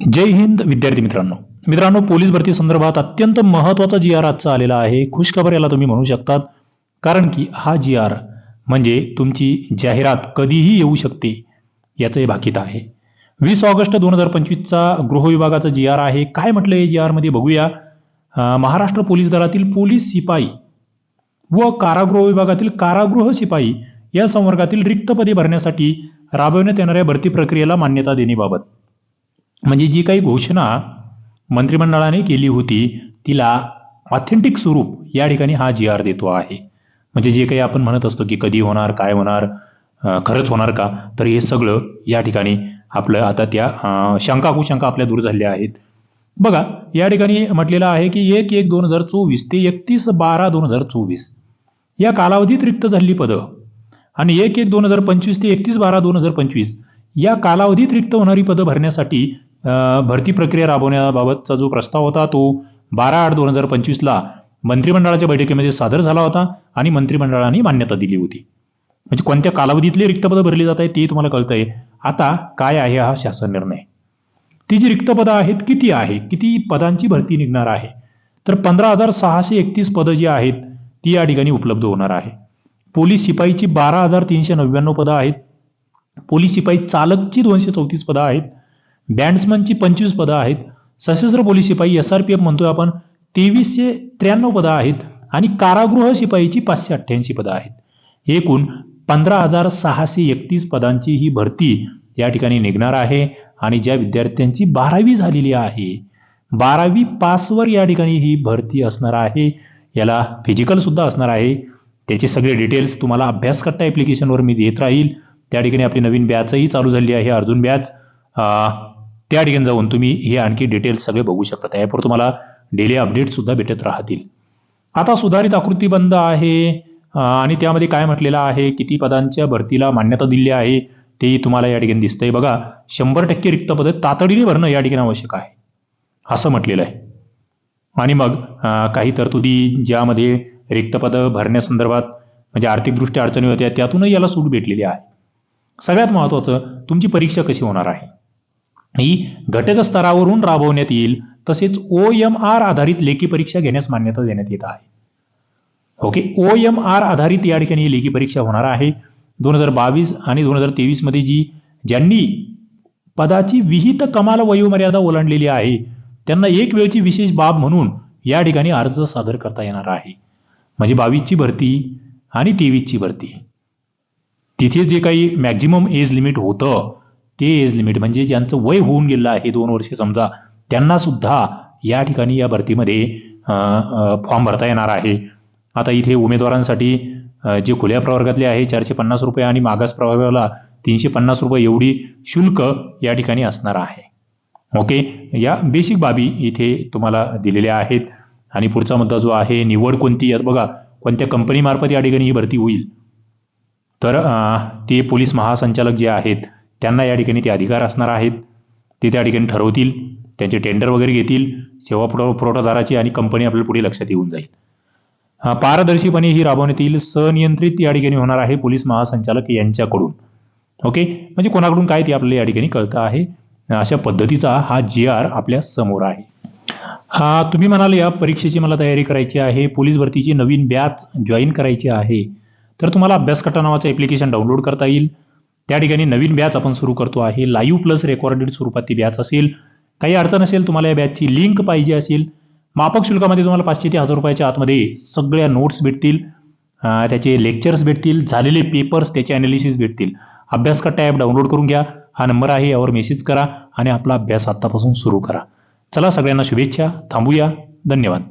जय हिंद विद्यार्थी मित्रांनो. मित्रांनो पोलीस भरती संदर्भात अत्यंत महत्त्वाचा जी आर आजचा आलेला आहे. खुशखबर याला तुम्ही म्हणू शकतात. कारण की हा जी आर म्हणजे तुमची जाहिरात कधीही येऊ शकते याचं हे भाकीत आहे. वीस ऑगस्ट दोन हजार पंचवीसचा गृहविभागाचा जी आर आहे. काय म्हटलं आहे जी आरमध्ये बघूया. महाराष्ट्र पोलीस दलातील पोलीस शिपाई व कारागृह विभागातील कारागृह शिपाई या संवर्गातील रिक्त पदे भरण्यासाठी राबवण्यात येणाऱ्या भरती प्रक्रियेला मान्यता देण्याबाबत. म्हणजे जी काही घोषणा मंत्रिमंडळाने केली होती तिला ऑथेंटिक स्वरूप या ठिकाणी हा जी आर देतो आहे. म्हणजे जे काही आपण म्हणत असतो की कधी होणार काय होणार खरंच होणार का? तर हे सगळं या ठिकाणी आपलं आता त्या शंका कुशंका आपल्या दूर झालेल्या आहेत. बघा या ठिकाणी म्हटलेलं आहे की एक एक दोन हजार चोवीस ते एकतीस बारा दोन हजार चोवीस. या कालावधीत रिक्त झालेली पदं. आणि एक एक दोन हजार पंचवीस ते एकतीस बारा दोन हजार पंचवीस या कालावधीत रिक्त होणारी पदं भरण्यासाठी भरती प्रक्रिया राबवण्याबाबतचा जो प्रस्ताव होता तो बारा आठ दोन हजार पंचवीसला मंत्रिमंडळाच्या बैठकीमध्ये सादर झाला होता आणि मंत्रिमंडळाने मान्यता दिली होती. म्हणजे कोणत्या कालावधीतले रिक्तपदं भरली जात आहेत ते तुम्हाला कळतंय. आता काय आहे हा शासन निर्णय? ती जी रिक्तपदं आहेत किती आहे? किती पदांची भरती निघणार आहे? तर पंधरा हजार सहाशे एकतीस पदं जी आहेत ती या ठिकाणी उपलब्ध होणार आहे. पोलीस शिपाईची बारा हजार तीनशे नव्याण्णव पदं आहेत. पोलीस शिपाई चालकची दोनशे चौतीस पदं आहेत. बँड्समनची पंचवीस पदं आहेत. सशस्त्र पोलीस शिपाई एस आर पी एफ म्हणतोय आपण तेवीसशे त्र्याण्णव पदं आहेत आणि कारागृह शिपाईची पाचशे अठ्ठ्याऐंशी पदं आहेत. एकूण पंधरा हजार सहाशे एकतीस पदांची ही भरती या ठिकाणी निघणार आहे आणि ज्या विद्यार्थ्यांची बारावी झालेली आहे बारावी पासवर या ठिकाणी ही भरती असणार आहे याला फिजिकल सुद्धा असणार आहे. त्याचे सगळे डिटेल्स तुम्हाला अभ्यास करता ॲप्लिकेशनवर मी देत राहील. त्या ठिकाणी आपली नवीन बॅचही चालू झालेली आहे अर्जुन बॅच त्या ठिकाणी जाऊन तुम्ही हे आणखी डिटेल्स सगळे बघू शकता. त्यावर तुम्हाला डेली अपडेट्ससुद्धा भेटत राहतील. आता सुधारित आकृती बंद आहे. आणि त्यामध्ये काय म्हटलेलं आहे? किती पदांच्या भरतीला मान्यता दिली आहे? तेही तुम्हाला या ठिकाणी दिसतंय. बघा शंभर टक्के रिक्त पदं तातडीने भरणं या ठिकाणी आवश्यक आहे. असं म्हटलेलं आहे. आणि मग काही तरतुदी ज्यामध्ये रिक्त पदं भरण्यासंदर्भात म्हणजे आर्थिकदृष्ट्या अडचणी होत्या त्यातूनही याला सूट भेटलेली आहे. सगळ्यात महत्त्वाचं तुमची परीक्षा कशी होणार आहे? ही घटक स्तरावरून राबवण्यात येईल तसेच ओ एम आर आधारित लेखी परीक्षा घेण्यास मान्यता देण्यात येत आहे. ओके ओ एम आर आधारित या ठिकाणी ही लेखी परीक्षा होणार आहे. दोन हजार बावीस आणि दोन हजार तेवीसमध्ये जी ज्यांनी पदाची विहित कमाल वयोमर्यादा ओलांडलेली आहे त्यांना एक वेळची विशेष बाब म्हणून या ठिकाणी अर्ज सादर करता येणार आहे. म्हणजे बावीसची भरती आणि तेवीसची भरती. तिथे जे काही मॅक्झिमम एज लिमिट होतं ते एज लिमिट म्हणजे ज्यांचं वय होऊन गेलं आहे दोन वर्षे समजा त्यांना सुद्धा या ठिकाणी या भरतीमध्ये फॉर्म भरता येणार आहे. आता इथे उमेदवारांसाठी जे खुल्या प्रवर्गातले आहे चारशे पन्नास रुपये आणि मागास प्रवर्गाला तीनशे पन्नास रुपये एवढी शुल्क या ठिकाणी असणार आहे. ओके? या बेसिक बाबी इथे तुम्हाला दिलेल्या आहेत. आणि पुढचा मुद्दा जो आहे निवड कोणती? यात बघा कोणत्या कंपनीमार्फत या ठिकाणी ही भरती होईल? तर ते पोलीस महासंचालक जे आहेत त्यांना या ठिकाणी ते अधिकार असणार आहेत. ते त्या ठिकाणी ठरवतील त्यांचे टेंडर वगैरे घेतील सेवा पुरव पुरवठादाराची आणि कंपनी आपल्याला पुढे लक्षात येऊन जाईल. पारदर्शीपणे ही राबवण्यात येईल सनियंत्रित या ठिकाणी होणार आहे पोलीस महासंचालक यांच्याकडून. ओके म्हणजे कोणाकडून काय ते आपल्याला या ठिकाणी कळतं आहे? अशा पद्धतीचा हा जी आर आपल्यासमोर आहे. हा तुम्ही म्हणाले या परीक्षेची मला तयारी करायची आहे पोलीस भरतीची नवीन बॅच जॉईन करायची आहे. तर तुम्हाला अभ्यासकटा नावाचं ॲप्लिकेशन डाउनलोड करता येईल. त्या ठिकाणी नवीन बॅच आपण सुरू करतो आहे. लाईव्ह प्लस रेकॉर्डेड स्वरूपात ती बॅच असेल. काही अडचण असेल तुम्हाला या बॅचची लिंक पाहिजे असेल. मापक शुल्कामध्ये तुम्हाला पाचशे ते हजार रुपयाच्या आतमध्ये सगळ्या नोट्स भेटतील. त्याचे लेक्चर्स भेटतील. झालेले पेपर्स त्याचे ॲनालिसिस भेटतील. अभ्यासकट्टा ॲप डाउनलोड करून घ्या. हा नंबर आहे यावर मेसेज करा आणि आपला अभ्यास आत्तापासून सुरू करा. चला सगळ्यांना शुभेच्छा. थांबूया. धन्यवाद.